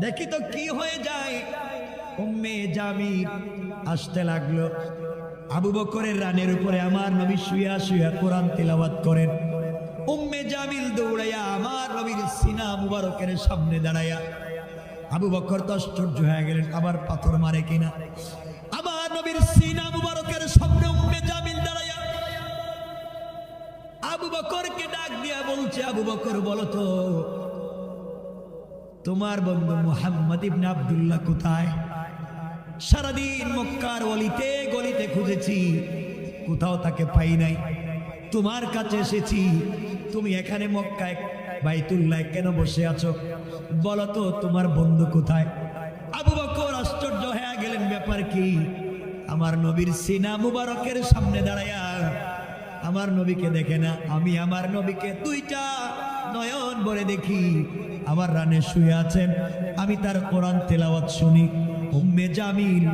দেখি তো কি হয়ে যায়। উম্মে জামির আসতে লাগল। আবু বকরের রানের উপরে আমার নবী শুয়া শুয়া কোরআন তেলাওয়াত করেন। উম্মে জামিল দৌড়াইয়া আমার নবীর সিনা মুবারকের সামনে দাঁড়াইয়া আবু বকর তো আশ্চর্য হয়ে গেলেন, আবার পাথর মারে কিনা। আমার নবীর সিনা মুবারকের সামনে উম্মে জামিল দাঁড়াইয়া আবু বকরকে ডাক দিয়া বলছে, আবু বকর, বলো তো তোমার বন্ধু মুহাম্মদ ইবনে আব্দুল্লাহ কোথায়? সারাদিন মক্কার অলিতে গলিতে খুঁজেছি, কোথাও তাকে পাই নাই। তোমার কাছে এসেছি, তুমি এখানে মক্কায় বাইতুল্লাহ কেন বসে আছো? বলো তো, তোমার বন্ধু কোথায়? আবু বকর আশ্চর্য হয়ে গেলেন, ব্যাপার কি? আমার নবীর সিনা মুবারকের সামনে দাঁড়ায়া আমার নবীকে দেখে না, আমি আমার নবীকে দুইটা নয়ন বলে দেখি। আমার রানে শুয়ে আছেন, আমি তার কোরআন তেলাওয়াত শুনি। উম্মে জামিল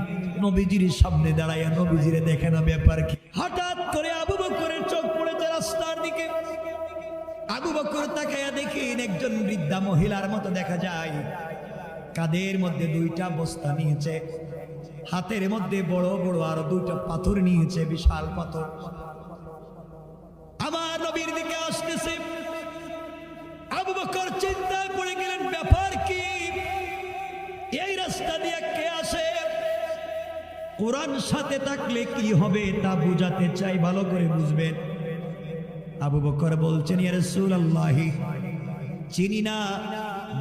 নবীজির সামনে দাঁড়াইয়া নবীজিরে দেখে না ব্যাপার কি। হঠাৎ করে আবু বকরের চোখ পড়েছে রাস্তার দিকে। আবু বকর তাকাইয়া দেখেন একজন বৃদ্ধা মহিলার মতো দেখা যায়। কাদের মধ্যে দুইটা বস্তা নিয়েছে, হাতের মধ্যে বড় বড় আরও দুইটা পাথর নিয়েছে, বিশাল পাথর আমার নবীর দিকে আসতেছে আবু বকর চিন্তায় পড়ে গেলেন, ব্যাপার কি? এই রাস্তা দিয়ে কে আসে? কোরআন সাথে থাকলে কি হবে তা বুঝাতে চাই, ভালো করে বুঝবেন। আবু বকর বলছেন চিনি না,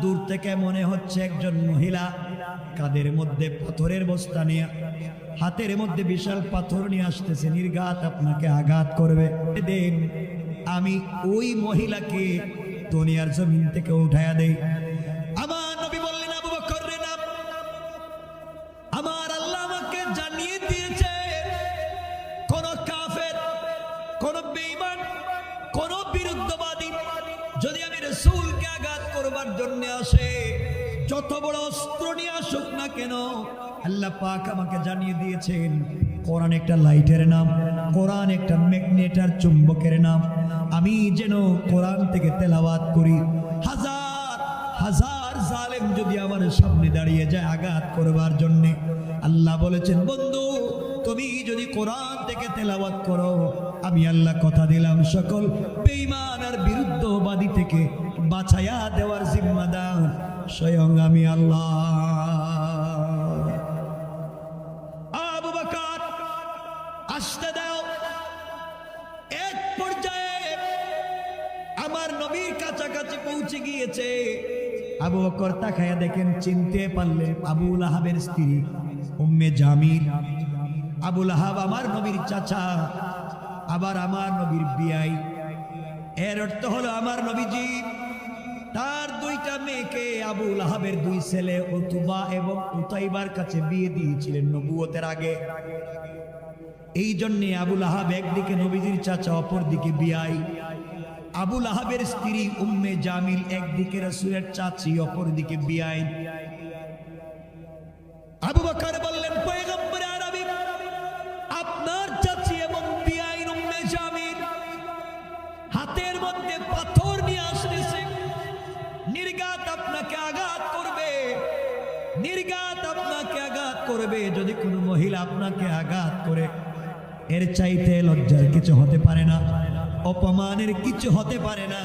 দূর থেকে মনে হচ্ছে একজন মহিলা কাদের মধ্যে পাথরের বস্তা নিয়ে, হাতের মধ্যে বিশাল পাথর নিয়ে আসতেছে, নির্ঘাত আপনাকে আঘাত করবে। দেন আমি ওই মহিলাকে দুনিয়ার জমিন থেকে উঠায়া দেই। আমার নবী বললেন, আবু বকর রে নাম, আমার আল্লাহ আমাকে জানিয়ে দিয়েছে, কোন কাফের, কোন বেঈমান, কোন বিরুদ্ধবাদী যদি আমি রসুলকে আঘাত করবার জন্য আসে, যত বড় অস্ত্র নিয়ে আসুক না কেন, আল্লাহ পাক আমাকে জানিয়ে দিয়েছেন, কোরআন একটা লাইটের নাম, কোরআন একটা ম্যাগনেটার চুম্বকের নাম আমি যেন কোরআন থেকে তেলাওয়াত করি। হাজার হাজার জালেম যদি আমার সামনে দাঁড়িয়ে যায় আঘাত করবার জন্যে। আল্লাহ বলেছেন, বন্ধু, তুমি যদি কোরআন থেকে তেলাওয়াত করো, আমি আল্লাহ কথা দিলাম সকল বেঈমান আর বিরুদ্ধবাদী থেকে বাছায়া দেওয়ার জিম্মাদার। স্বয়ং আমি আল্লাহ। আবু বকর আসতে পৌঁছে গিয়েছে। আবু বকর তাকায়া দেখেন চিনতে পারলেন আবুল আহাবের স্ত্রী, উম্মে জামিল। আবুল আহাব আমার নবীর চাচা, আবার আমার নবীর বিয়াই। এর অর্থ হলো আমার নবীজি, তার দুইটা মেয়েকে আবুল আহাবের দুই ছেলে উতুবা এবং উতাইবার কাছে বিয়ে দিয়েছিলেন নবুয়তের আগে। এই জন্যে আবুল আহাব একদিকে নবীজির চাচা অপর দিকে বিয়াই। আবুল আহাবের স্ত্রী উম্মে জামিল একদিকে রসুলের চাচি অপর দিকে বিয়াই আবু বকর বললেন হাতের মধ্যে পাথর আপনাকে আঘাত করবে আপনাকে আঘাত করবে। যদি কোনো মহিলা আপনাকে আঘাত করে, এর চাইতে লজ্জার কিছু হতে পারে না। অপমানের কিছু হতে পারে না।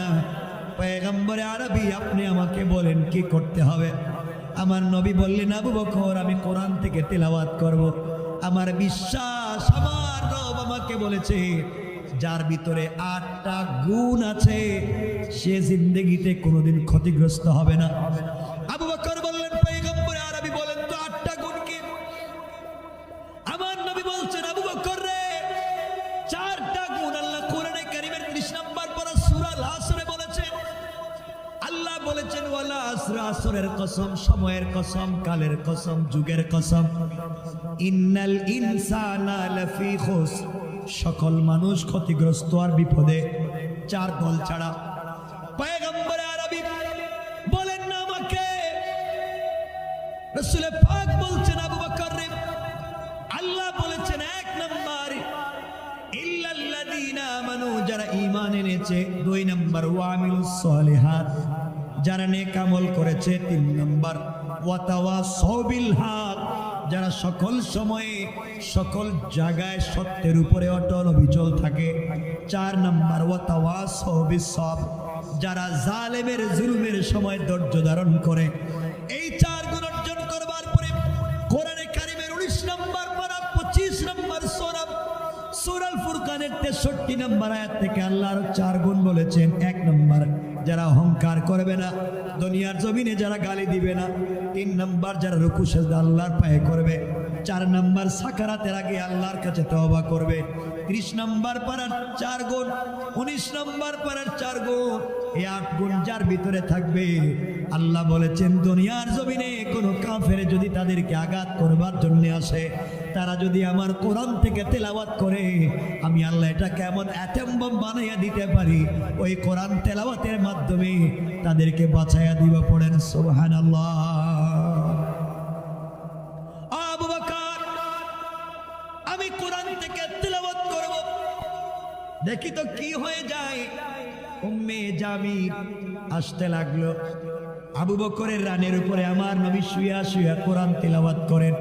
পয়গম্বরে আরবি, আপনি আমাকে বলেন কি করতে হবে? আমার নবী বললেন, আবু বকর, আমি কোরআন থেকে তেলাওয়াত করব। আমার বিশ্বাস, আমার রব আমাকে বলেছে, যার ভিতরে আটটা গুণ আছে, সে জিন্দগিতে কোনোদিন ক্ষতিগ্রস্ত হবে না। আসরের কসম, সময়ের কসম, কালের কসম, যুগের কসম। ইন্নাল ইনসানা লাফি খুস সকল মানুষ ক্ষতিগ্রস্ত আর বিপদে। চার দল ছাড়া। পয়গম্বর আরবি বলেন না আমাকে। পাক বলছেন, আবু বকর আল্লাহ বলেছেন, এক আমানু, যারা ঈমান এনেছে, দুই নম্বর ওয়ামিলুস সালিহাত। যারা নেক আমল করেছে, তিন নম্বর, ওয়াতাওয়া সবিল যারা সকল সময়ে, সকল জায়গায় সত্যের উপরে অটল অবিচল থাকে। চার নম্বর, ওয়াতাওয়া সবিস সব। যারা জালেমের জুলুমের সময় ধৈর্য ধারণ করে। এই চার গুণ অর্জন করবার পরে কোরআনে কারিমের উনিশ নম্বর পারা, পঁচিশ নম্বর সোরাব সুরাল ফুরকানের তেষট্টি নম্বর আয়াত থেকে আল্লাহর চার গুণ বলেছেন। এক নম্বর যারা অহংকার করবে না, দুনিয়ার জমিনে যারা গালি দিবে না, তিন নম্বর যারা রুকু সেজদা আল্লাহর পায়ে করবে, চার নম্বর সাকারাতের আগে আল্লাহর কাছে তওবা করবে, ত্রিশ নম্বর পাড়ার চার গুণ, উনিশ নম্বর পাড়ার চার গুণ, এই আট গুণ যার ভিতরে থাকবে, আল্লাহ বলেছেন, দুনিয়ার জমিনে কোনো কাফের যদি তাদেরকে আঘাত করবার জন্য আসে তারা যদি আমার কোরআন থেকে তেলাওয়াত করে, আমি আল্লাহ এটা কেমন অ্যাটেম্বম বানাইয়া দিতে পারি? ওই কোরআন তেলাওয়াতের মাধ্যমে তাদেরকে বাঁচাইয়া দিব পড়েন সোহান আল্লাহ আমি কোরআন থেকে তেলাওয়াত করব। দেখি তো কি হয়ে যায়। জামি আসতে লাগল। আবু বকরের রানের উপরে আমার নবী শুয়া শুয়া কোরআন তেলাওয়াত করেন।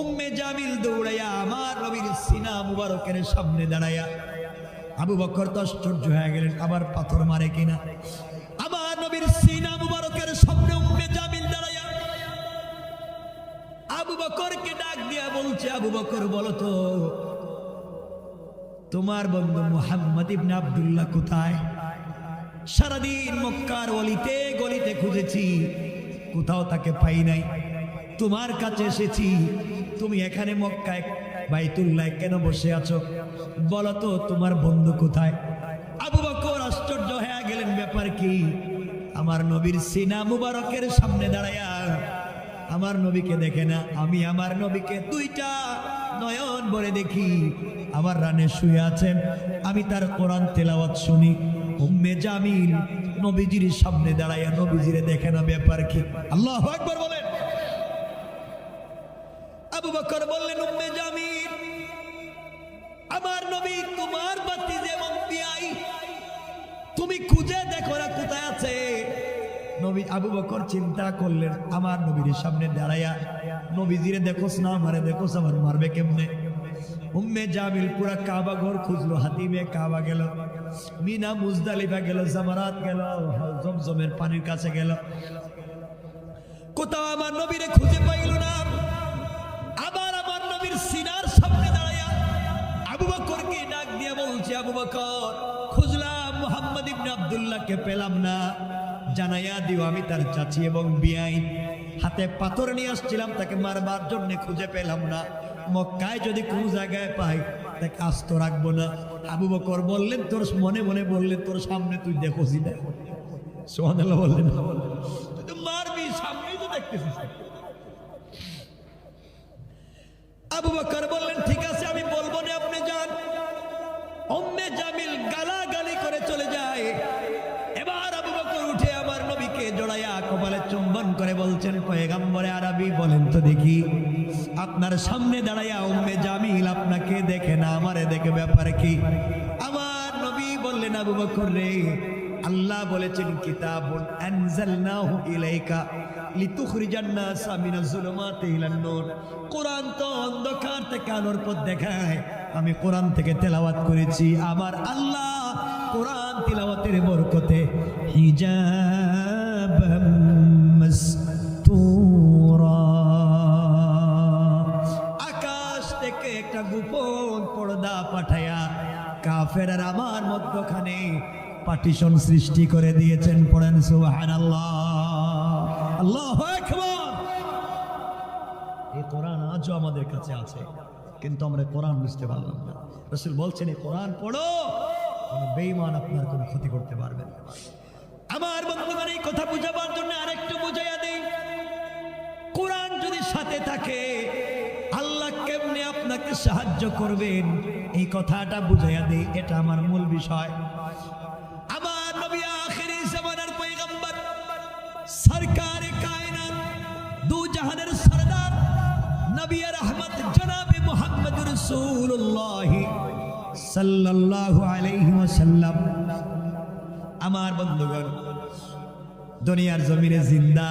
উম্মে জামিল দৌড়াইয়া আমার নবীর সিনা মুবারকের সামনে দাঁড়াইয়া। আবু বকর তো আশ্চর্য হয়ে গেলেন, আবার পাথর মারে কিনা? আমার নবীর সিনা মুবারকের সামনে উম্মে জামিল দাঁড়াইয়া। আবু বকরকে ডাক দিয়া বলছে, আবু বকর, বলো তো, তোমার বন্ধু মুহাম্মদ ইবনে আব্দুল্লাহ কোথায়? সারাদিন মক্কার অলিতে গলিতে খুঁজেছি, কোথাও তাকে পাই নাই। তোমার কাছে এসেছি। তুমি এখানে মক্কায় বাইতুল্লাহ কেন বসে আছো? বলো তো তোমার বন্ধু কোথায়? আবু বকর আশ্চর্য হয়ে গেলেন, ব্যাপার কি? আমার নবীর সিনা মুবারকের সামনে দাঁড়ায়া, আমার নবীকে দেখে না, আমি আমার নবীকে দুইটা নয়ন বলে দেখি। আমার রানে শুয়ে আছেন, আমি তার কোরআন তেলাওয়াত শুনি। উম্মে জামিল নবীজির সামনে দাঁড়াইয়া নবীজিরে দেখে না, ব্যাপার কি? আল্লাহ একবার বলেন। আবু বকর বললেন, উম্মে জামিল, আমার নবী তোমার বাতি যেমন পিয়াই, তুমি খুঁজে দেখো না কোথায় আছে। নবী আবু বকর চিন্তা করলেন, আমার নবীর সামনে দাঁড়াইয়া, নবীজিরে দেখোস না, আমারে দেখোস, আমার মারবে কেমনে? উম্মে জামিল পুরা কাবা ঘর খুঁজলো, হাতিমে কাবা গেল, মিনা মুজদালিফা গেল, জামারাত গেল, জমজমের পানির কাছে গেল। কোথাও আমার নবীরে খুঁজে পাইল না। বলছে, আবু বকর, খুঁজলাম মোহাম্মদ ইবনে আব্দুল্লাহকে পেলাম না। জানাইয়া দিও, আমি তার চাচি এবং বিয়াই হাতে পাথর নিয়ে আসছিলাম, তাকে মারবার জন্য খুঁজে পেলাম না। মক্কায় যদি কোনো জায়গায় পাই, তাকে আস্ত রাখব না। আবু বকর বললেন, তোর মনে মনে বললেন তোর সামনে তুই দেখোসি না বললেন। মারবি, সামনেই তো দেখতেছিস। আবু বকর বললেন, ঠিক আছে, আমি বলব না আপনি। অম্মে জামিল গালাগালি করে চলে যায়। এবার আবু বকর উঠে আমার নবীকে জড়াইয়া কপালে চুম্বন করে বলছেন, পয়গাম্বরে আরবি বলেন তো দেখি। আপনার সামনে দাঁড়াইয়া উম্মে জামিল আপনাকে দেখে না, আমারে দেখে ব্যাপার কি? আমার নবী বললেন, আবু বকর রে, আল্লাহ বলেছেন, কিতাবুন আনজালনাহু ইলাইকা লিতুখরিজান নাসা মিনাজ যুলুমাতি ইলান নূর কোরআন তো অন্ধকার থেকে আলোর পথ দেখায়। আমি কোরআন থেকে তেলাওয়াত করেছি। আমার আল্লাহ কোরআন তিলাওয়াতের বরকতে মাসতুরা। আকাশ থেকে একটা গোপন পর্দা পাঠায়া কাফের আমার মধ্যখানে পার্টিশন সৃষ্টি করে দিয়েছেন। পড়েন সুবাহান আল্লাহ আল্লাহ এই কোরআন আজও আমাদের কাছে আছে। কিন্তু আমরা কোরআন বুঝতে পারলাম না। রসুল বলছেন, এই কোরআন পড়ো কোনো বেইমান আপনার কোনো ক্ষতি করতে পারবেন আমার বন্ধুগণ, এই কথা বুঝাবার জন্য আরেকটু বুঝাইয়া দেই। কোরআন যদি সাথে থাকে, আল্লাহ কেমনে আপনাকে সাহায্য করবেন? এই কথাটা বুঝাইয়া দেই, এটা আমার মূল বিষয়। আলাইহি ওয়াসাল্লাম। আমার বন্ধুগণ, দুনিয়ার জমিনে জিন্দা।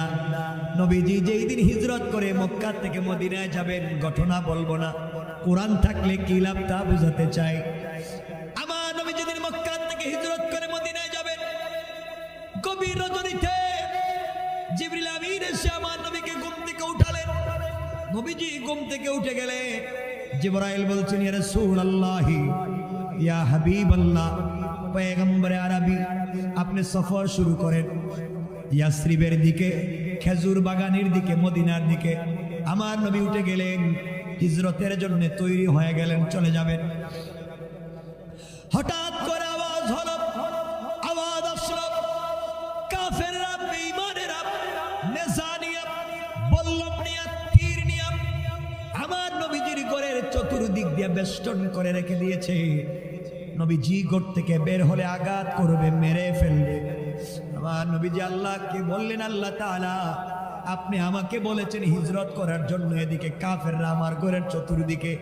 নবীজি যেই দিন হিজরত করে মক্কা থেকে মদিনায় যাবেন, ঘটনা বলব না। কোরআন থাকলে কি লাভ তা বুঝাতে চাই? আমার যেদিন থেকে হিজরত করে মদিনায় যাবেন জিবরিল আমিন এসে আমার নবীকে ঘুম থেকে উঠালেন। নবীজি ঘুম থেকে উঠে গেলে জিবরাইল বলছেন ইয়া রাসূলুল্লাহ, ইয়া হাবিবাল্লাহ, পয়গম্বরে আরবি, আপনি সফর শুরু করেন। ইয়াসরিবের দিকে, খেজুর বাগানের দিকে, মদিনার দিকে। আমার নবী উঠে গেলেন, হিজরতের জন্য তৈরি হয়ে গেলেন, চলে যাবেন। দিয়ে বেষ্টন করে রেখে দিয়েছে। নবীজি ঘর থেকে বের হলে আঘাত করবে, মেরে ফেলবে। আমার নবীজি আল্লাহকে বললেন, আল্লাহ তাআলা, আপনি আমাকে বলেছেন হিজরত করার জন্য এদিকে কাফেররা আমার ঘরের চতুর্দিকে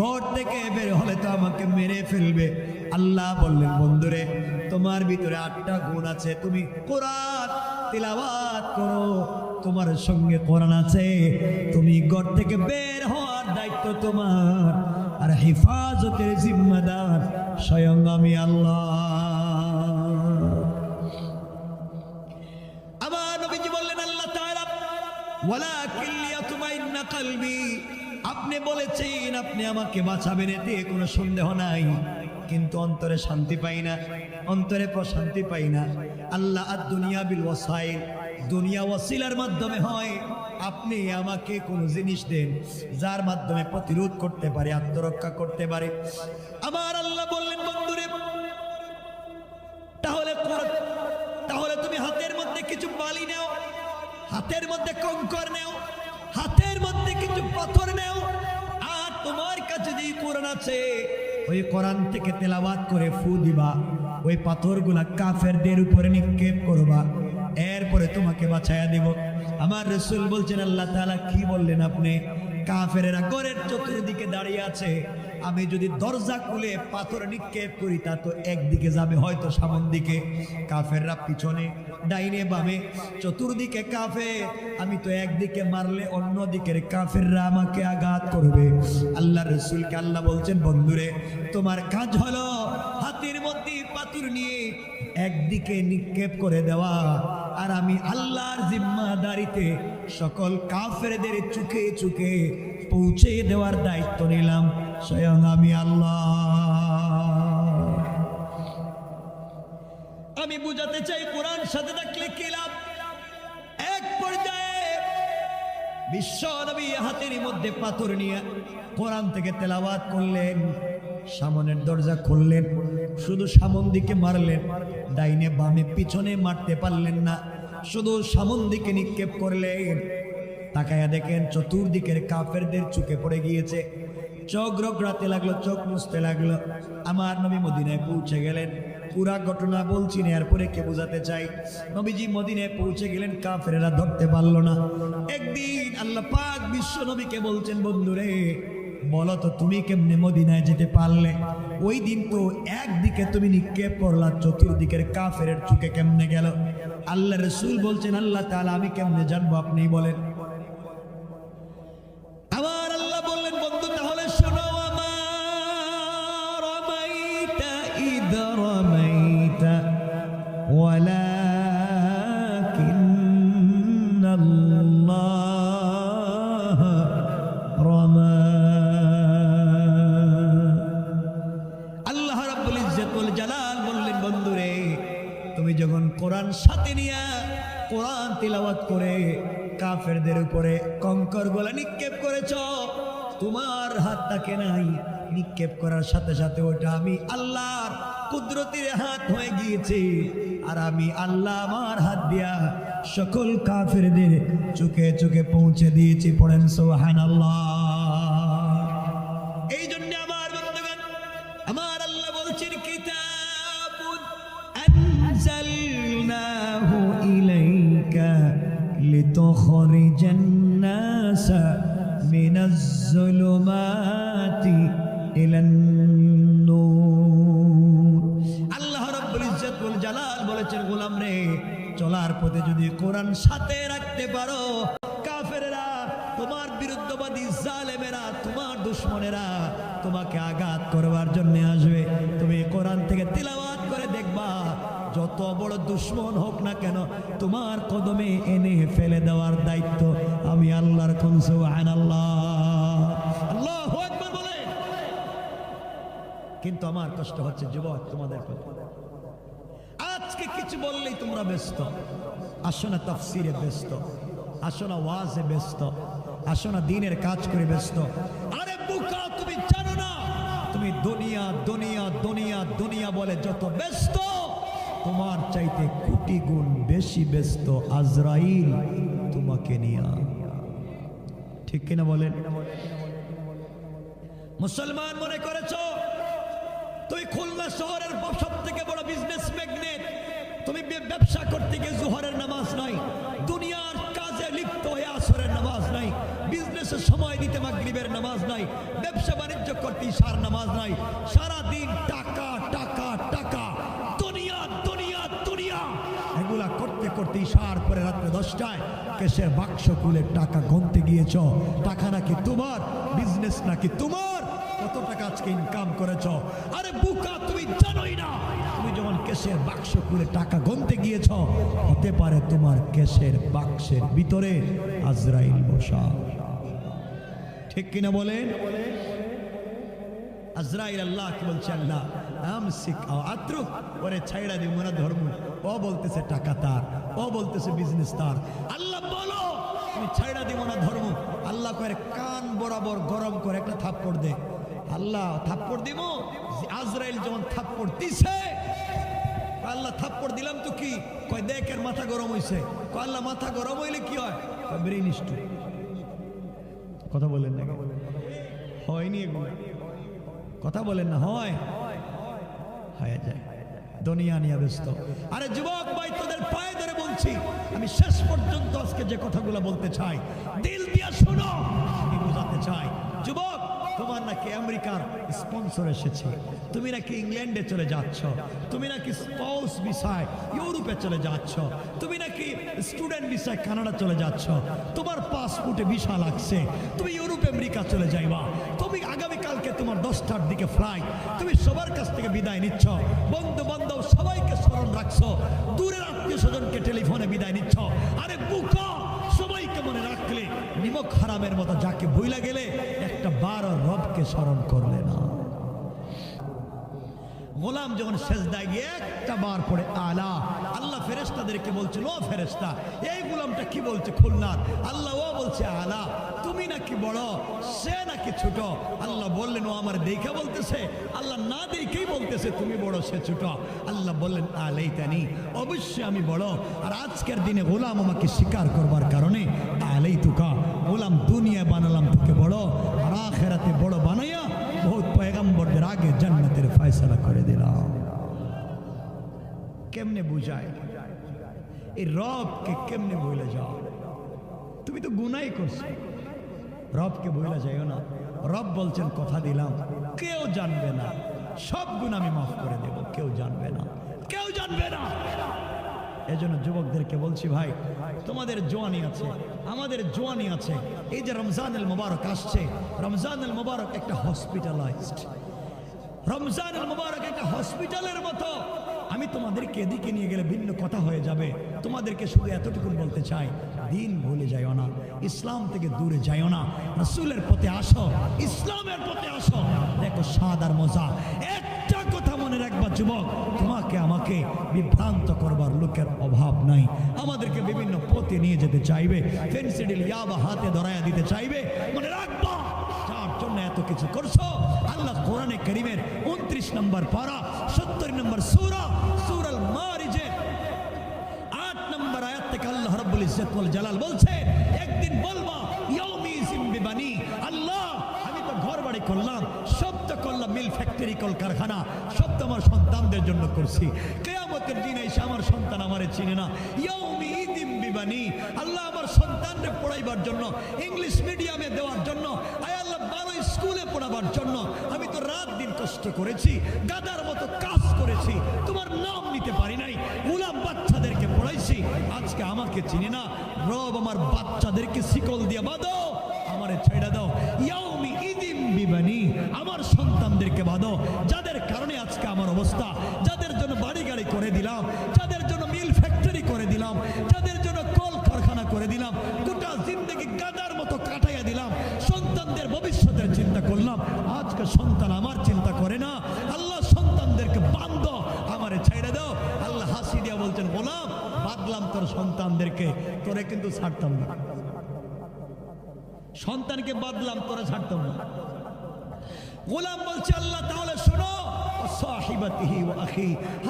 ঘর থেকে বের হলে তো আমাকে মেরে ফেলবে। আল্লাহ বললেন, বন্ধুরে, তোমার ভিতরে আটটা গুণ আছে। তুমি কোরআন তিলাওয়াত করো, তোমার সঙ্গে কোরআন আছে। তুমি ঘর থেকে বের হওয়ার দায়িত্ব তোমার, আর হেফাজতের জিম্মাদার স্বয়ং আমি আল্লাহ। আল্লাহ আপনি নাই। কিন্তু অন্তরে শান্তি অন্তরে প্রশান্তি পাই না। আল্লাহ আর দুনিয়া বিল ওয়াসাইল দুনিয়া ওয়াসিলার মাধ্যমে হয়। আপনি আমাকে কোনো জিনিস দেন, যার মাধ্যমে প্রতিরোধ করতে পারে, আত্মরক্ষা করতে পারে। আমার আল্লাহ বললেন, বন্ধুরে, তাহলে তাহলে তুমি হাতের মধ্যে কিছু বালি নাও, হাতের মধ্যে কঙ্কর নেও, হাতের মধ্যে কিছু পাথর নেও, আর তোমার কাছে যে কোরআন আছে, ওই কোরআন থেকে তেলাওয়াত করে ফু দিবা, ওই পাথরগুলা কাফেরদের উপরে নিক্ষেপ করবা। এরপরে তোমাকে বাঁচাইয়া দেব। আমার রসুল বলছেন, আল্লাহ তাআলা কি বললেন আপনি? কাফেরেরা গড়ের চতুর্দিকে দাঁড়িয়ে আছে। আমি যদি দরজা খুলে পাথর নিক্ষেপ করি, তা তো একদিকে যাবে, হয়তো সামন দিকে। কাফেররা পিছনে, ডাইনে, বামে। চতুর্দিকে কাফে, আমি তো একদিকে মারলে অন্য দিকের কাফেররা আমাকে আঘাত করবে। আল্লাহ রসুলকে আল্লাহ বলছেন, বন্ধুরে, তোমার কাজ হলো হাতির মধ্যে পাথর নিয়ে একদিকে নিক্ষেপ করে দেওয়া। আর আমি আল্লাহর জিম্মাদারিতে সকল কাফেরদের চুকে চুকে পৌঁছে দেওয়ার দায়িত্ব নিলাম। স্বয়ং আমি আল্লাহ। আমি বুঝাতে চাই, কোরআন সাথে থাকলে কি লাভ? এক পর্যায়ে বিশ্ব নবী হাতের মধ্যে পাথর নিয়ে কোরআন থেকে তেলাওয়াত করলেন, সামনের দরজা খুললেন। শুধু সামন দিকে মারলেন, ডাইনে বামে পিছনে মারতে পারলেন না। শুধু সামন দিকে নিক্ষেপ করলেন। তাকায়া দেখেন চতুর্দিকের কাফেরদের চুকে পড়ে গিয়েছে। চোখ রগড়াতে লাগল, চোখ মুছতে লাগল। আমার নবী মদিনায় পৌঁছে গেলেন। পুরা ঘটনা বলছি না, এরপরে কে বোঝাতে চাই? নবীজি মদিনায় পৌঁছে গেলেন, কাফেরেরা ধরতে পারল না। একদিন আল্লাহ পাক বিশ্ব নবীকে বলছেন, বন্ধুরে বলো তো তুমি কেমনে মদিনায় যেতে পারলে ওই দিন তো একদিকে তুমি নিক্ষেপ করলা চতুর্দিকের কাফের চুকে কেমনে গেল আল্লাহ রসুল বলছেন আল্লাহ তাআলা আমি কেমনে জানবো আপনি বলেন আমার আল্লাহ বললেন বন্ধু তাহলে শোনো আমার রমাইতা ইদ রমাইতা ولكن الله কোরআন তিলাওয়াত করে কাফেরদের উপরে কঙ্কর গোলা নিক্ষেপ করেছ। তোমার হাত তাকে নাই? নিক্ষেপ করার সাথে সাথে ওটা আমি আল্লাহর কুদরতির হাত হয়ে গিয়েছি। আর আমি আল্লাহ আমার হাত দিয়া সকল কাফেরদের চোখে চোখে পৌঁছে দিয়েছি, পড়েন সোহান আল্লাহ নাসা মিনাজ যুলুমাতি ইলান নূর আল্লাহ রাব্বুল ইজ্জত ওয়াল জালাল বলেছেন, গোলাম রে, চলার পথে যদি কোরআন সাথে রাখতে পারো, কাফেরেরা, তোমার বিরুদ্ধবাদী জালেমেরা, তোমার দুশ্মনেরা তোমাকে আঘাত করবার জন্য আসবে। তুমি কোরআন থেকে তিলাওয়াত করে দেখবা যত বড় দুশ্মন হোক না কেন, তোমার কদমে এনে ফেলে দেওয়ার দায়িত্ব আমি আল্লাহর আল্লাহ বলে। কিন্তু আমার কষ্ট হচ্ছে যুবক, তোমাদের আজকে কিছু বললেই তোমরা ব্যস্ত। আসো না তফসিরে ব্যস্ত। আসো না ওয়াজে ব্যস্ত। আসো না দিনের কাজ করে ব্যস্ত। আরে বুকা, তুমি জানো না। তুমি দুনিয়া দুনিয়া দুনিয়া দুনিয়া বলে যত ব্যস্ত তোমার চাইতে কোটি গুণ বেশি ব্যস্ত আজরাইল তোমাকে নিয়ে। ঠিক কিনা বলেন? মুসলমান মনে করেছ? তুই খুলনা শহরের সব থেকে বড় বিজনেস ম্যাগনেট তুমি ব্যবসা করতে গিয়ে জোহরের নামাজ নাই। দুনিয়ার কাজে লিপ্ত হয়ে আসরের নামাজ নাই। বিজনেসের সময় দিতে মাগরিবের নামাজ নাই। ব্যবসা বাণিজ্য করতে সার নামাজ নাই। সারা দিন টাকা টাকা টাকা দুনিয়া দুনিয়া দুনিয়া এগুলা করতে সার পরে রাত্রে দশটায়। কেসের বাক্স খুলে টাকা গনতে গিয়েছ। টাকা নাকি তোমার? বিজনেস নাকি তোমার? কত টাকা আজকে ইনকাম করেছ? আরে বুকা, তুমি জানোই না। তুমি যখন কেসের বাক্স খুলে টাকা গনতে গিয়েছ, হতে পারে তোমার কেসের বাক্সের ভিতরে আজরাইল বসা। ঠিক কিনা বলেন? আজরাইল আল্লাহ কি বলছে? আল্লাহ আম শিখাও আত্রু, ওরে ছাইড়া দিব না ধর্ম ও বলতেছে, টাকা তার। ও বলতেছে বিজনেস তার আল্লাহ বলো তুমি ছাইড়া দিব না ধর্ম। আল্লাহ করে কান বরাবর গরম করে একটা থাপ্পড় দে। আল্লাহ থাপ্পড় দিব আজরাইল যেমন থাপ্পড় দিছে আল্লাহ, থাপ্পড় দিলাম তো কি? কয়, দেখ এর মাথা গরম হইছে। কয়, আল্লাহ, মাথা গরম হইলে কি হয়? ব্রেন কথা বলেন না হয়নি কথা বলেন না, হয়। হয়ে যায়। দুনিয়া নিয়ে ব্যস্ত। আরে যুবক ভাই, তোদের পায়ে বলছি, আমি শেষ পর্যন্ত আজকে যে কথাগুলো বলতে চাই, দিল দিয়া শোনো, আমি বোঝাতে চাই। যুবক, তোমার নাকি আমেরিকার স্পন্সর এসেছে, তুমি নাকি ইংল্যান্ডে চলে যাচ্ছ, তুমি নাকি স্পাউস ভিসায় ইউরোপে চলে যাচ্ছ, তুমি নাকি স্টুডেন্ট ভিসায় কানাডা চলে যাচ্ছ, তোমার পাসপোর্টে ভিসা লাগছে, তুমি ইউরোপ আমেরিকা চলে যাইবা। তোমার দশটার দিকে ফ্লাইট তুমি সবার কাছ থেকে বিদায় নিচ্ছ। বন্ধু বান্ধব সবাইকে স্মরণ রাখছো। দূরের আত্মীয় স্বজনকে টেলিফোনে বিদায় নিচ্ছ। আরে বুকা, সবাইকে মনে রাখলে নিমক হারামের মতো যাকে বইলা গেলে একটা বারো রবকে স্মরণ করলে না। গোলাম যখন শেষদায় গিয়ে একটা বার পরে আলা, আল্লাহ ফেরেস্তাদেরকে বলছিল ও ফেরেস্তা এই গোলামটা কি বলছে খুলনার? আল্লাহ ও বলছে, আলা, তুমি নাকি বড়, সে নাকি ছোট? আল্লাহ বললেন, ও আমার দেখে বলতেছে, আল্লাহ না দেখেই বলতেছে, তুমি বড়, সে ছোট। আল্লাহ বললেন আলাই তানি অবশ্যই আমি বড়, আর আজকের দিনে গোলাম আমাকে স্বীকার করবার কারণে আলাই তুকা গোলাম দুনিয়া বানালাম তোকে বড়, আর আখেরাতে বড় বানাইয়া বহুত পয়গাম্বরদের আগে জান্নাতের ফয়সালা করে দিলাম। কেমনে বুঝায়? এই রবকে কেমনে বলে যাও? তুমি তো গুনাই করছ। রবকে বইলা যাইও না। রব বলছেন, কথা দিলাম। কেউ জানবে না। সব গুণ আমি মাফ করে দেব। কেউ জানবে না। কেউ জানবে না। এজন্য যুবকদেরকে বলছি, ভাই, তোমাদের জোয়ানি আছে। আমাদের জোয়ানি আছে। এই যে রমজান আল মুবারক আসছে রমজান আল মুবারক একটা হসপিটালাইজড রমজান মুবারক একটা হসপিটালের মতো। আমি তোমাদেরকে এদিকে নিয়ে গেলে ভিন্ন কথা হয়ে যাবে। তোমাদেরকে শুধু এতটুকু বলতে চাই, দিন ভুলে যাইও না, ইসলাম থেকে দূরে যাইও না। রসুলের পথে আসো, ইসলামের পথে আসো। দেখো স্বাদ আর মজা। একটা কথা মনে রাখবা, যুবক, তোমাকে আমাকে বিভ্রান্ত করবার লোকের অভাব নাই। আমাদেরকে বিভিন্ন পথে নিয়ে যেতে চাইবে ফেন্সিডিল ইয়াবা হাতে ধরাইয়া দিতে চাইবে। মনে রাখবা, যার জন্য এত কিছু করছ আল্লাহ কোরআনে করিমের উনত্রিশ নম্বর পারা, সত্তর নম্বর সুরা, সুরাল মারিজে। আট নম্বর আয়াত থেকে আল্লাহ রাব্বুল ইজ্জত জালাল বলছে, একদিন বলবা আল্লাহ, আমি তো ঘর বাড়ি করলাম করলাম মিল ফ্যাক্টরি, কলকারখানা আমার সন্তানদের জন্য করছি। কেয়ামতের দিন এসে আমার সন্তান আমারে চিনে না। ইয়াউমি ইদিম বিবানি, আল্লাহ আমার সন্তানকে পড়াইবার জন্য, ইংলিশ মিডিয়ামে দেওয়ার জন্য স্কুলে পড়াবার জন্য আমি তো রাত দিন কষ্ট করেছি দাদার মতো কাজ করেছি, তোমার নাম নিতে পারি নাই, গুলাম বাচ্চাদেরকে পড়াইছি, আজকে আমাকে চিনি না, রব আমার বাচ্চাদেরকে শিকল দিয়ে বাঁধো, আমারে ছেড়ে দাও। ইয়াউমি ইদিম বিবানি, আমার সন্তানদেরকে বাঁধো, যাদের কারণে আজকে আমার অবস্থা যাদের জন্য বাড়ি গাড়ি করে দিলাম যাদের জন্য মিল ফ্যাক্টরি করে দিলাম যাদের জন্য কল কারখানা করে দিলাম গোটা জিন্দগি গাদার মতো কাটাইয়া দিলাম সন্তানদের ভবিষ্যতের চিন্তা করলাম আজকে সন্তান আমার চিন্তা করে না। আল্লাহ সন্তানদেরকে বান্ধ আমারে ছেড়ে দাও। আল্লাহ হাসি দিয়া বলছেন, গোলাম, বাদলাম তোর সন্তানদেরকে। তোরে কিন্তু ছাড়তাম না। সন্তানকে বাদলাম, তোরা ছাড়তাম না। গোলাম বলছে, আল্লাহ, তাহলে শোনো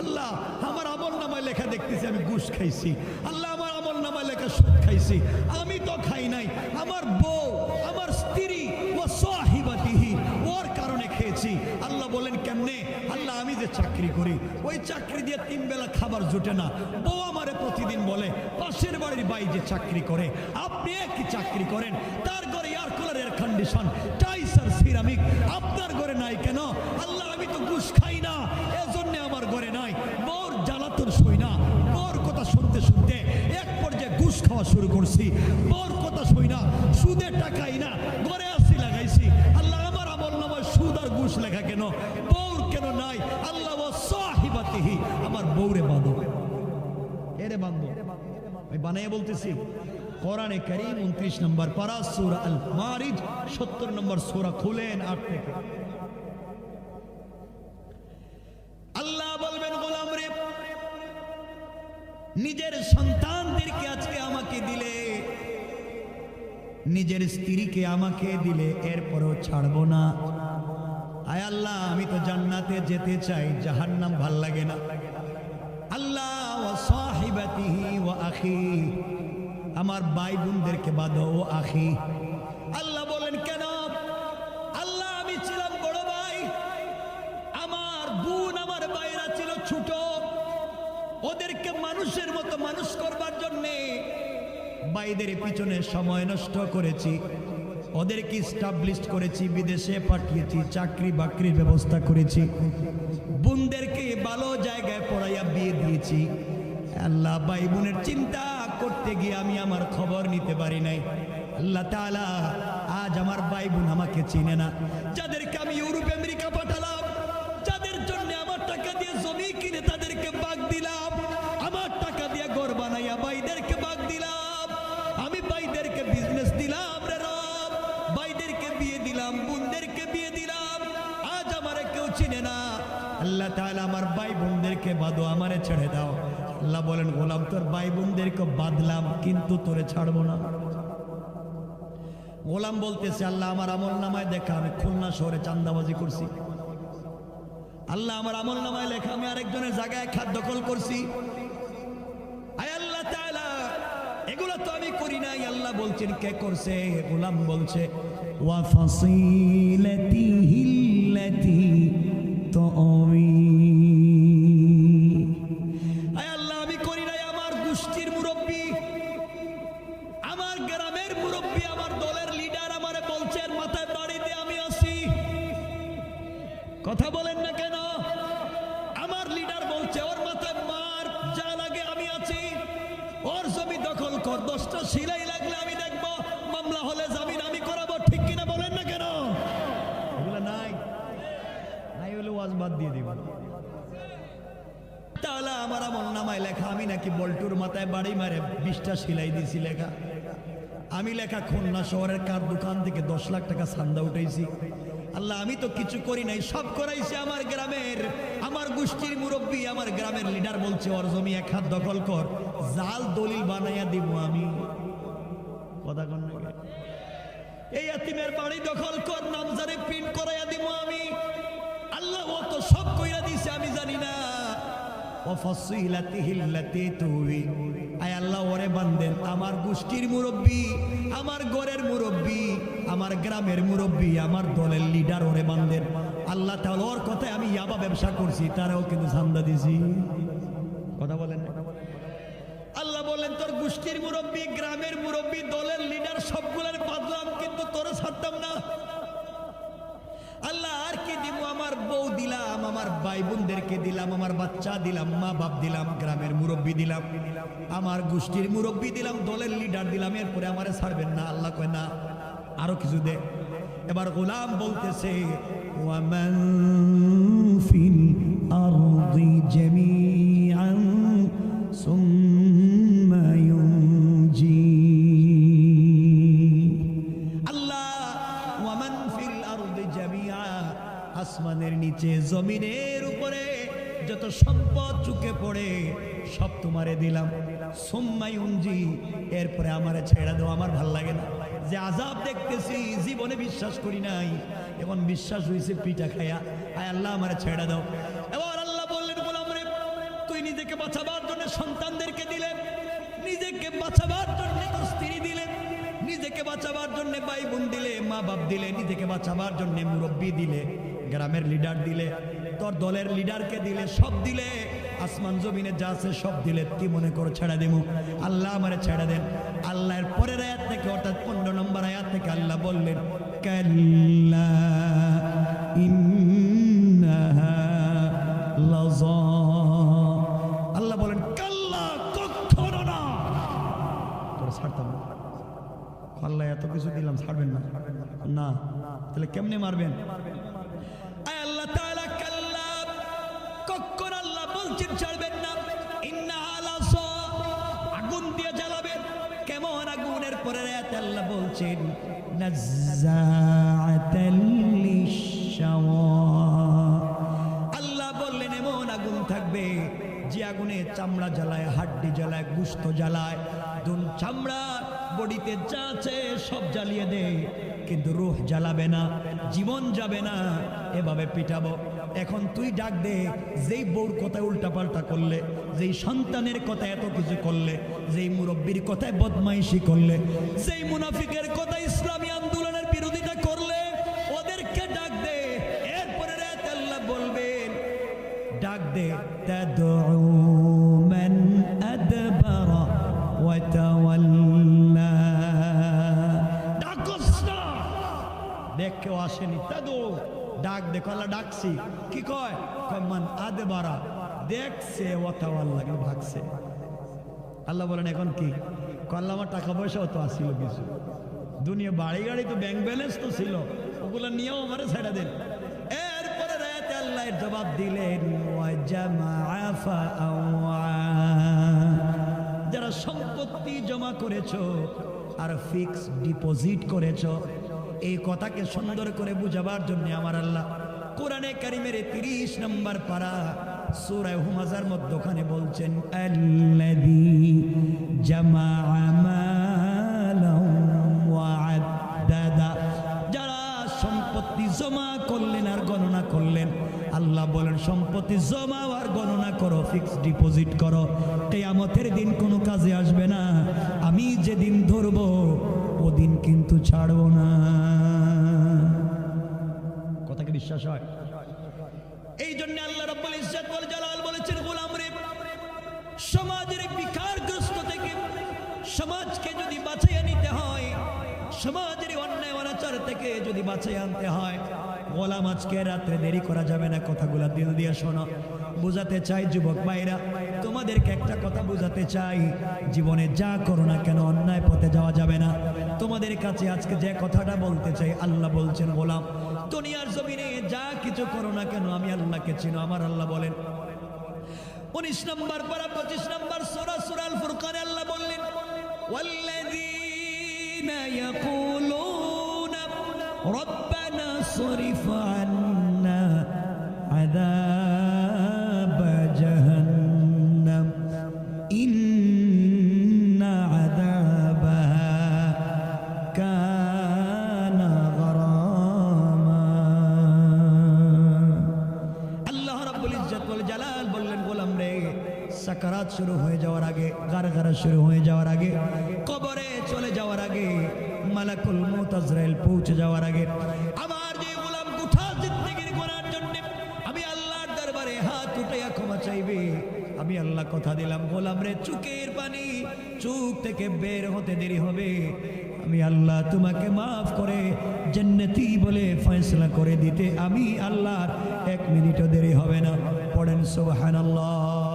আল্লাহ, আমার আমল নামায় লেখা দেখতেছি, আমি ঘুষ খাইছি। আল্লাহ, আমার আমল নামায় লেখা সুদ খাইছি। আমি তো খাই নাই, আমার বউ আমার স্ত্রী ও সাহিবাতিহি ওর কারণে খেয়েছি আল্লাহ বলেন কেমনে আল্লাহ আমি যে চাকরি করি ওই চাকরি দিয়ে তিন বেলা খাবার জুটে না। বউ আমারে প্রতিদিন বলে, পাশের বাড়ির বাই যে চাকরি করে, আপনি একই চাকরি করেন, তার ঘরে এয়ার কুলার এয়ার কন্ডিশন টাইসার সিরামিক আপনার ঘরে নাই কেন? আল্লাহ আমি তো ঘুষ খাই না, এজন্য আমার ঘরে নাই। বউর জ্বালাতন সই না বউর কথা শুনতে শুনতে এক পর্যায়ে ঘুষ খাওয়া শুরু করছি। বউর কথা সই না, সুদে টাকাই না, ঘরে আসি লাগাইছি। আল্লাহ আমার আমল নামায় সুদ আর ঘুষ লেখা কেন? বউর কেন নাই? আল্লাহ সাহিবাতিহি আমার এরে আমি বানাইয়ে বলতেছি, কোরআনে করিম উনত্রিশ নম্বর পারা, সুরা আল মারিজ সত্তর নম্বর সুরা খুলেন আট থেকে। আল্লাহ বলবেন, গোলাম রে, নিজের সন্তানদেরকে আজকে আমাকে দিলে, নিজের স্ত্রীকে আমাকে দিলে এরপরও ছাড়বো না। আয় আল্লাহ, আমি তো জান্নাতে যেতে চাই, জাহান্নাম ভালো লাগে না। আল্লাহ ও সাহিবাতিহি ও আখি, আমার ভাই বোনদেরকে বাঁধো, ও আখি। আল্লাহ বলেন, কেন? আল্লাহ, আমি ছিলাম বড় ভাই। আমার বোন, আমার ভাইরা ছিল ছোট। ওদেরকে মানুষের মতো মানুষ করবার জন্যে ভাইদের পিছনে সময় নষ্ট করেছি। ওদেরকে স্টাবলিশ করেছি, বিদেশে পাঠিয়েছি, চাকরি বাকরির ব্যবস্থা করেছি। বোনদেরকে ভালো জায়গায় পড়াইয়া বিয়ে দিয়েছি। আল্লাহ ভাই বোনের চিন্তা করতে গিয়ে আমি আমার খবর নিতে পারি নাই। আল্লাহ তালা আজ আমার ভাই বোন আমাকে চিনে না। যাদেরকে আমি ইউরোপ, আমেরিকা পাঠালাম বাদো আমারে ছেড়ে দাও। আল্লাহ বলেন, গোলাম, তোর ভাই বোনদেরকে বাদলাম, কিন্তু তোরে ছাড়বো না। গোলাম বলতেছে, আল্লাহ, আমার আমল নামায় দেখা, আমি খুলনা শহরে চান্দাবাজি করছি। আল্লাহ, আমার আমল নামায় লেখা, আমি আরেকজনের জায়গায় খাদ্য দখল করছি। এগুলো তো আমি করি নাই। আল্লাহ বলছেন, কে করছে? গোলাম বলছে, ওয়া ফাসিলাতিহি আল্লাতী তুমি সিলাই দিছি লেখা। আমি লেখা খুলনা শহরের কার দোকান থেকে দশ লাখ টাকা সান্দা উঠেছি আল্লাহ, আমি তো কিছু করি নাই, সব করাইছি আমার গ্রামের। আমার গোষ্ঠীর মুরব্বী, আমার গ্রামের লিডার বলছে, ওর জমি এক হাত দখল কর, জাল দলিল বানাইয়া দিব আমি। কথা এই এতিমের বাড়ি দখল কর, নামজারে আল্লাহ ওরে আমার গোষ্ঠীর মুরব্বী আমার গড়ের মুরব্বী আমার গ্রামের মুরব্বী আমার দলের লিডার ওরে বান্দেন আল্লাহ তাহলে ওর কথায় আমি ইয়াবা ব্যবসা করছি, তারাও কিন্তু সান্দা দিছি কথা বলেন না? আল্লাহ বলেন তোর গোষ্ঠীর মুরব্বী গ্রামের মুরব্বী দলের লিডার সবগুলোর বাদলাম কিন্তু তোরে ছাড়তাম না ভাই দিলাম, আমার বাচ্চা দিলাম, মা বাপ দিলাম, গ্রামের মুরব্বী দিলাম, আমার গোষ্ঠীর মুরব্বী দিলাম, দলের লিডার দিলাম, এরপরে আমার ছাড়বেন না, আল্লাহ কয় না। আরও কিছু দে। এবার গোলাম বলতেছে, ওয়ামান ফিল আরদি জামিআন নিচে জমিনের উপরে যত সম্পদ চুকে পড়ে, সব তোমারে দিলাম। সোম্মাইউনজি এরপরে আমারে ছেড়ে দাও, আমার ভালো লাগে না। যে আজাব দেখতেছি, জীবনে বিশ্বাস করি নাই, এখন বিশ্বাস হয়েছে পিঠা খায়া। আয় আল্লাহ, আমারে ছেড়ে দাও। এবার আল্লাহ বললেন গোলাম রে তুই নিজেকে বাঁচাবার জন্য সন্তানদেরকে দিলেন নিজেকে বাঁচাবার জন্য তোর স্ত্রী দিলেন নিজেকে বাঁচাবার জন্য ভাই বোন দিলে, মা বাপ দিলে, নিজেকে বাঁচাবার জন্য মুরব্বী দিলে। গ্রামের লিডার দিলে, তোর দলের লিডারকে দিলে সব দিলে, আসমান জমিনে যা আছে সব দিলে, কি মনে করো ছেড়ে দেবো আল্লাহ আমার ছেড়ে দেন। আল্লাহর পরের আয়াত থেকে, অর্থাৎ পনেরো নম্বর আয়াত থেকে আল্লাহ বললেন, কাল্লা আল্লাহ এত কিছু দিলাম, ছাড়বেন না। না, তাহলে কেমনে মারবেন? আল্লাহ আল্লাহ ছাড়বেন না। আলাসা আগুন জ্বালাবেন। কেমন আগুনের পরে বললেন, এমন আগুন থাকবে, যে আগুনে চামড়া জ্বালায়, হাড্ডি জ্বালায়, গুস্ত জ্বালায় চামড়া বডিতে যা আছে সব জ্বালিয়ে দে। কিন্তু রুহ জ্বালাবে না, জীবন যাবে না, এভাবে পিটাবো। এখন তুই ডাক দে, যেই বউর কথা উল্টাপাল্টা করলে, যেই সন্তানের কথা এত কিছু করলে, যেই মুরব্বীর কথায় বদমাইশি করলে, যেই মুনাফিকের কথা ইসলামী আন্দোলনের বিরোধিতা করলে, ওদেরকে ডাক দে। এরপরে আল্লাহ বলবেন, ডাক দে, তাদউ মান আদবারা ওয়া কেউ আসেনি। তাদু ডাক দেখো আল্লাহ ডাকছি। কি কয়? মান মান আদবারা, দেখছে ওয়া তাওয়াল্লা কিন্তু ভাগছে। আল্লাহ বলেন, এখন কি? কল্লা আমার টাকা পয়সাও তো আসছিল কিছু। দুনিয়া বাড়ি গাড়ি তো ব্যাংক ব্যালেন্স তো ছিল। ওগুলো নিয়েও আমারে ছেড়ে দেন এরপরে রাতে আল্লাহর জবাব দিলেন। যারা সম্পত্তি জমা করেছ আর ফিক্স ডিপোজিট করেছ এই কথাকে সুন্দর করে বুঝাবার জন্য আমার আল্লাহ কোরআনে কারিমের তিরিশ নম্বর পারা সুরায় হুমাজার মধ্যখানে বলছেন যারা সম্পত্তি জমা করলেন আর গণনা করলেন, আল্লাহ বলেন, সম্পত্তি জমা আর গণনা করো ফিক্স ডিপোজিট করো। কেয়ামতের দিন কোনো কাজে আসবে না। আমি যেদিন ধরবো ওদিন কিন্তু ছাড়বো না। কথাকে বিশ্বাস হয়? এই জন্য আল্লাহ রাব্বুল ইজ্জত ওয়াল জালাল বলেছেন, গোলাম রে, সমাজের বিকারগ্রস্ত থেকে সমাজকে যদি বাঁচিয়ে নিতে হয়, সমাজের অন্যায় অনাচার থেকে যদি বাঁচিয়ে আনতে হয়, গোলাম আজকে রাত্রে দেরি করা যাবে না। কথাগুলো দিল দিয়ে শোনো। বোঝাতে চাই যুবক ভাইরা তোমাদেরকে একটা কথা বোঝাতে চাই জীবনে যা করো না কেন অন্যায় পথে যাওয়া যাবে না তোমাদের কাছে আজকে যে কথাটা বলতে চাই আল্লাহ বলছেন গোলাম দুনিয়ার জমিনে যা কিছু করো না কেন আমি আল্লাহকে চিনো আমার আল্লাহ বলেন উনিশ নম্বর পারা পঁচিশ নম্বর সোরা সুরাল ফুরকানে আল্লাহ বললেন والذين يقولون ربنا صرف عنا عذاب শুরু হয়ে যাওয়ার আগে, কবরে চলে যাওয়ার আগে, মালাকুল মউত আজরাইল পৌঁছে যাওয়ার আগে, আমার যে গোলাম গুঠা জিন্দেগির গোনার জন্য আমি আল্লাহর দরবারে হাত উঠাইয়া ক্ষমা চাইবে, আমি আল্লাহ কথা দিলাম, গোলাম রে, চুকের পানি চুক থেকে বের হতে দেরি হবে। আমি আল্লাহ তোমাকে মাফ করে জান্নাতি বলে ফয়সলা করে দিতে আমি আল্লাহর এক মিনিটও দেরি হবে না। পড়েন সুবহানাল্লাহ।